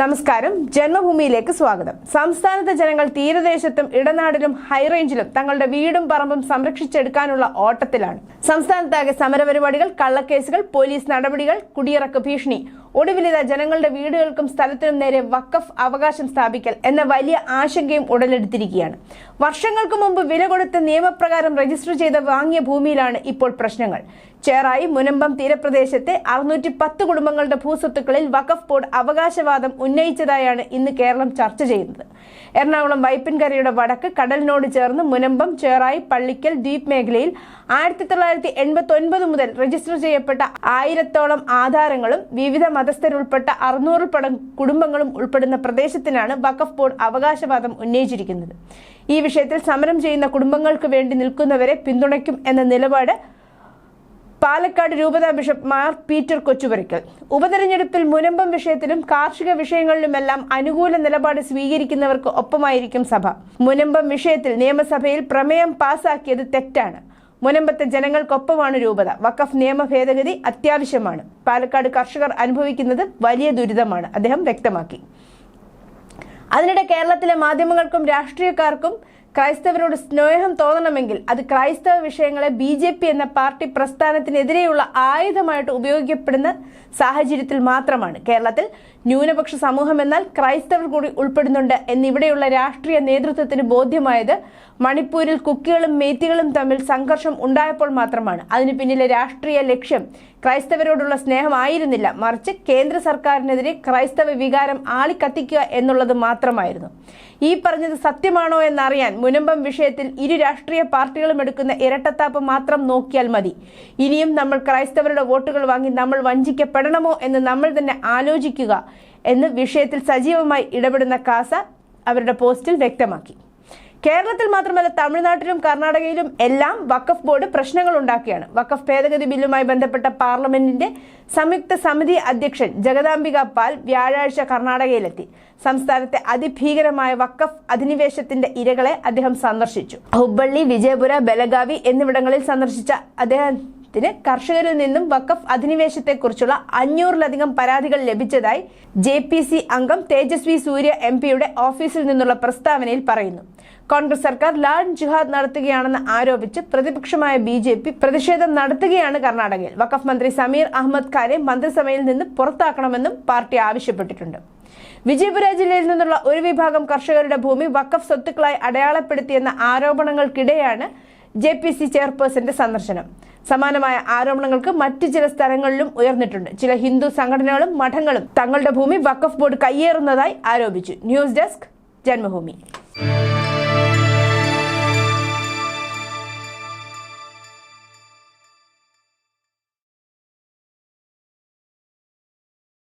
നമസ്കാരം. ജന്മഭൂമിയിലേക്ക് സ്വാഗതം. സംസ്ഥാനത്തെ ജനങ്ങൾ തീരദേശത്തും ഇടനാടിലും ഹൈറേഞ്ചിലും തങ്ങളുടെ വീടും പറമ്പും സംരക്ഷിച്ചെടുക്കാനുള്ള ഓട്ടത്തിലാണ്. സംസ്ഥാനത്താകെ സമരപരിപാടികൾ കള്ളക്കേസുകൾ പോലീസ് നടപടികൾ കുടിയിറക്ക് ഭീഷണി ഒടുവിലിത ജനങ്ങളുടെ വീടുകൾക്കും സ്ഥലത്തിനും നേരെ വക്കഫ് അവകാശം സ്ഥാപിക്കൽ എന്ന വലിയ ആശങ്കയും ഉടലെടുത്തിരിക്കുകയാണ്. വർഷങ്ങൾക്ക് മുമ്പ് വില കൊടുത്ത് നിയമപ്രകാരം രജിസ്റ്റർ ചെയ്ത വാങ്ങിയ ഭൂമിയിലാണ് ഇപ്പോൾ പ്രശ്നങ്ങൾ. ചേറായി മുനമ്പം തീരപ്രദേശത്തെ അറുന്നൂറ്റി പത്ത് കുടുംബങ്ങളുടെ ഭൂസ്വത്തുക്കളിൽ വഖഫ് ബോർഡ് അവകാശവാദം ഉന്നയിച്ചതായാണ് ഇന്ന് കേരളം ചർച്ച ചെയ്യുന്നത്. എറണാകുളം വൈപ്പിൻകരയുടെ വടക്ക് കടലിനോട് ചേർന്ന് മുനമ്പം ചേറായി പള്ളിക്കൽ ദ്വീപ് മേഖലയിൽ ആയിരത്തി തൊള്ളായിരത്തി എൺപത്തി ഒൻപത് മുതൽ രജിസ്റ്റർ ചെയ്യപ്പെട്ട ആയിരത്തോളം ആധാരങ്ങളും വിവിധ മതസ്ഥരുൾപ്പെട്ട അറുന്നൂറിൽ പടം കുടുംബങ്ങളും ഉൾപ്പെടുന്ന പ്രദേശത്തിനാണ് വഖഫ് ബോർഡ് അവകാശവാദം ഉന്നയിച്ചിരിക്കുന്നത്. ഈ വിഷയത്തിൽ സമരം ചെയ്യുന്ന കുടുംബങ്ങൾക്ക് വേണ്ടി നിൽക്കുന്നവരെ പിന്തുണയ്ക്കും എന്ന നിലപാട് പാലക്കാട് രൂപത ബിഷപ്പ് മാർ പീറ്റർ കൊച്ചുപുരയ്ക്കൽ. ഉപതെരഞ്ഞെടുപ്പിൽ മുനമ്പം വിഷയത്തിലും കാർഷിക വിഷയങ്ങളിലുമെല്ലാം അനുകൂല നിലപാട് സ്വീകരിക്കുന്നവർക്ക് ഒപ്പമായിരിക്കും സഭ. മുനമ്പം വിഷയത്തിൽ നിയമസഭയിൽ പ്രമേയം പാസാക്കിയത് തെറ്റാണ്. മുനമ്പത്തെ ജനങ്ങൾക്കൊപ്പമാണ് രൂപത. വഖഫ് നിയമ ഭേദഗതി അത്യാവശ്യമാണ്. പാലക്കാട് കർഷകർ അനുഭവിക്കുന്നത് വലിയ ദുരിതമാണ്. അദ്ദേഹം വ്യക്തമാക്കി. അതിനിടെ കേരളത്തിലെ മാധ്യമങ്ങൾക്കും രാഷ്ട്രീയക്കാർക്കും ക്രൈസ്തവരോട് സ്നേഹം തോന്നണമെങ്കിൽ അത് ക്രൈസ്തവ വിഷയങ്ങളെ ബി ജെ പി എന്ന പാർട്ടി പ്രസ്ഥാനത്തിനെതിരെയുള്ള ആയുധമായിട്ട് ഉപയോഗിക്കപ്പെടുന്ന സാഹചര്യത്തിൽ മാത്രമാണ്. കേരളത്തിൽ ന്യൂനപക്ഷ സമൂഹം എന്നാൽ ക്രൈസ്തവർ കൂടി ഉൾപ്പെടുന്നുണ്ട് എന്നിവിടെയുള്ള രാഷ്ട്രീയ നേതൃത്വത്തിന് ബോധ്യമായത് മണിപ്പൂരിൽ കുക്കികളും മേത്തികളും തമ്മിൽ സംഘർഷം ഉണ്ടായപ്പോൾ മാത്രമാണ്. അതിന് പിന്നിലെ രാഷ്ട്രീയ ലക്ഷ്യം ക്രൈസ്തവരോടുള്ള സ്നേഹമായിരുന്നില്ല. മറിച്ച് കേന്ദ്ര സർക്കാരിനെതിരെ ക്രൈസ്തവ വികാരം ആളിക്കത്തിക്കുക എന്നുള്ളത് മാത്രമായിരുന്നു. ഈ പറഞ്ഞത് സത്യമാണോ എന്നറിയാൻ മുനമ്പം വിഷയത്തിൽ ഇരു രാഷ്ട്രീയ പാർട്ടികളും എടുക്കുന്ന ഇരട്ടത്താപ്പ് മാത്രം നോക്കിയാൽ മതി. ഇനിയും നമ്മൾ ക്രൈസ്തവരുടെ വോട്ടുകൾ വാങ്ങി നമ്മൾ വഞ്ചിക്കപ്പെടണമോ എന്ന് നമ്മൾ തന്നെ ആലോചിക്കുക എന്ന് വിഷയത്തിൽ സജീവമായി ഇടപെടുന്ന കാസ അവരുടെ പോസ്റ്റിൽ വ്യക്തമാക്കി. കേരളത്തിൽ മാത്രമല്ല തമിഴ്നാട്ടിലും കർണാടകയിലും എല്ലാം വഖഫ് ബോർഡ് പ്രശ്നങ്ങൾ ഉണ്ടാക്കിയാണ്. വഖഫ് ഭേദഗതി ബില്ലുമായി ബന്ധപ്പെട്ട പാർലമെന്റിന്റെ സംയുക്ത സമിതി അധ്യക്ഷൻ ജഗദാംബിക പാൽ വ്യാഴാഴ്ച കർണാടകയിലെത്തി. സംസ്ഥാനത്തെ അതിഭീകരമായ വഖഫ് അധിനിവേശത്തിന്റെ ഇരകളെ അദ്ദേഹം സന്ദർശിച്ചു. ഹുബ്ബള്ളി വിജയപുര ബലഗാവി എന്നിവിടങ്ങളിൽ സന്ദർശിച്ച അദ്ദേഹം ത്തിന് കർഷകരിൽ നിന്നും വഖഫ് അധിനിവേശത്തെക്കുറിച്ചുള്ള അഞ്ഞൂറിലധികം പരാതികൾ ലഭിച്ചതായി ജെ പി സി അംഗം തേജസ്വി സൂര്യ എം പിയുടെ ഓഫീസിൽ നിന്നുള്ള പ്രസ്താവനയിൽ പറയുന്നു. കോൺഗ്രസ് സർക്കാർ ലാൽ ജിഹാദ് നടത്തുകയാണെന്ന് ആരോപിച്ച് പ്രതിപക്ഷമായ ബി ജെ പി പ്രതിഷേധം നടത്തുകയാണ് കർണാടകയിൽ. വഖഫ് മന്ത്രി സമീർ അഹമ്മദ് ഖാനെ മന്ത്രിസഭയിൽ നിന്ന് പുറത്താക്കണമെന്നും പാർട്ടി ആവശ്യപ്പെട്ടിട്ടുണ്ട്. വിജയപുര ജില്ലയിൽ നിന്നുള്ള ഒരു വിഭാഗം കർഷകരുടെ ഭൂമി വഖഫ് സ്വത്തുക്കളായി അടയാളപ്പെടുത്തിയെന്ന ആരോപണങ്ങൾക്കിടെയാണ് ജെ പി സി ചെയർപേഴ്സന്റെ സന്ദർശനം. സമാനമായ ആരോപണങ്ങൾക്ക് മറ്റ് ചില സ്ഥലങ്ങളിലും ഉയർന്നിട്ടുണ്ട്. ചില ഹിന്ദു സംഘടനകളും മഠങ്ങളും തങ്ങളുടെ ഭൂമി വഖഫ് ബോർഡ് കയ്യേറുന്നതായി ആരോപിച്ചു. News desk Janmabhumi.